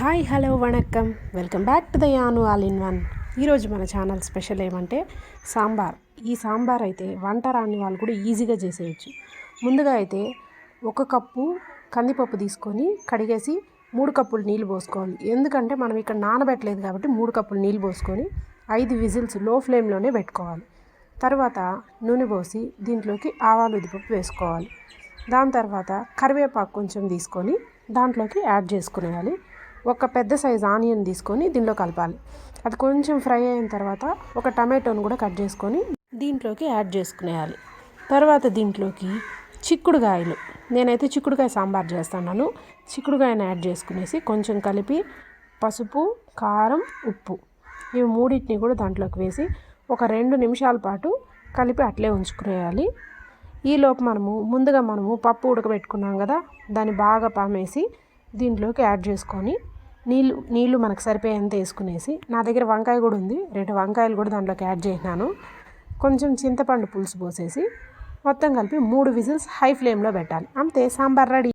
Hi hello vanakkam. Welcome back to the Anu all in one. ఈరోజు మన channel special ఏమంటే సాంబార్. ఈ సాంబార్ అయితే వంట రాని వాళ్ళు కూడా ఈజీగా చేసేయచ్చు. ముందుగా అయితే ఒక కప్పు కందిపప్పు తీసుకొని కడిగేసి మూడు కప్పులు నీళ్ళు పోసుకోవాలి. ఎందుకంటే మనం ఇక్కడ నానబెట్టలేదు కాబట్టి మూడు కప్పులు నీళ్ళు పోసుకొని ఐదు విజిల్స్లో ఫ్లేమ్లోనే పెట్టుకోవాలి. తర్వాత నూనె పోసి దీంట్లోకి ఆవాలు ఉద్దిపప్పు వేసుకోవాలి. దాని తర్వాత కరివేపాకు కొంచెం తీసుకొని దాంట్లోకి యాడ్ చేసుకునేయాలి. ఒక పెద్ద సైజ్ ఆనియన్ తీసుకొని దీనిలో కలపాలి. అది కొంచెం ఫ్రై అయిన తర్వాత ఒక టమాటోని కూడా కట్ చేసుకొని దీంట్లోకి యాడ్ చేసుకునేయాలి. తర్వాత దీంట్లోకి చిక్కుడుకాయలు. నేనైతే చిక్కుడుకాయ సాంబార్ చేస్తున్నాను. చిక్కుడుకాయని యాడ్ చేసుకునేసి కొంచెం కలిపి పసుపు కారం ఉప్పు ఇవి మూడింటిని కూడా దాంట్లోకి వేసి ఒక రెండు నిమిషాల పాటు కలిపి అట్లే ఉంచుకునేయాలి. ఈలోపు మనము ముందుగా మనము పప్పు ఉడకబెట్టుకున్నాం కదా దాన్ని బాగా పామేసి దీంట్లోకి యాడ్ చేసుకొని నీళ్ళు నీళ్ళు మనకు సరిపోయేంత వేసుకునేసి నా దగ్గర వంకాయ కూడా ఉంది. రెండు వంకాయలు కూడా దాంట్లోకి యాడ్ చేసినాను. కొంచెం చింతపండు పులుసు పోసేసి మొత్తం కలిపి మూడు విజిల్స్ హై ఫ్లేమ్లో పెట్టాలి. అంతే సాంబార్ రెడీ.